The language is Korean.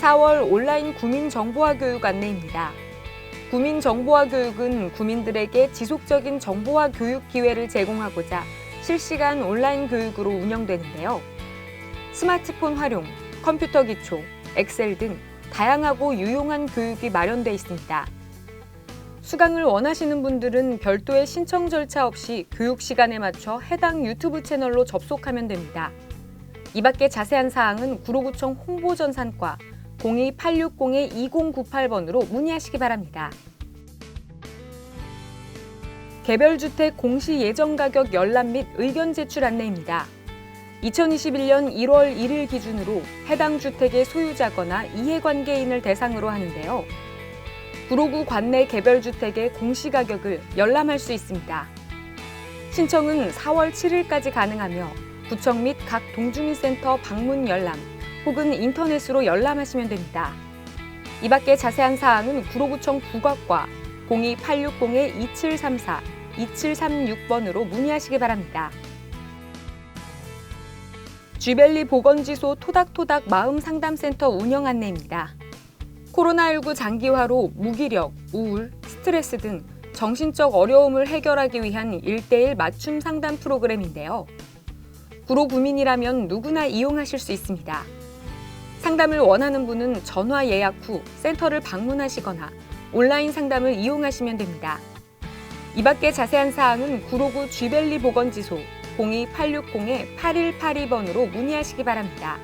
4월 온라인 구민정보화 교육 안내입니다. 구민정보화 교육은 구민들에게 지속적인 정보화 교육 기회를 제공하고자 실시간 온라인 교육으로 운영되는데요. 스마트폰 활용, 컴퓨터 기초, 엑셀 등 다양하고 유용한 교육이 마련돼 있습니다. 수강을 원하시는 분들은 별도의 신청 절차 없이 교육 시간에 맞춰 해당 유튜브 채널로 접속하면 됩니다. 이 밖에 자세한 사항은 구로구청 홍보전산과 02-860-2098번으로 문의하시기 바랍니다. 개별주택 공시 예정 가격 열람 및 의견 제출 안내입니다. 2021년 1월 1일 기준으로 해당 주택의 소유자거나 이해관계인을 대상으로 하는데요. 구로구 관내 개별주택의 공시가격을 열람할 수 있습니다. 신청은 4월 7일까지 가능하며 구청 및 각 동주민센터 방문 열람 혹은 인터넷으로 열람하시면 됩니다. 이 밖에 자세한 사항은 구로구청 국악과 02-860-2734, 2736번으로 문의하시기 바랍니다. 쥐벨리 보건지소 토닥토닥 마음상담센터 운영 안내입니다. 코로나19 장기화로 무기력, 우울, 스트레스 등 정신적 어려움을 해결하기 위한 일대일 맞춤 상담 프로그램인데요. 구로 구민이라면 누구나 이용하실 수 있습니다. 상담을 원하는 분은 전화 예약 후 센터를 방문하시거나 온라인 상담을 이용하시면 됩니다. 이 밖에 자세한 사항은 구로구 쥐벨리 보건지소 02-860-8182번으로 문의하시기 바랍니다.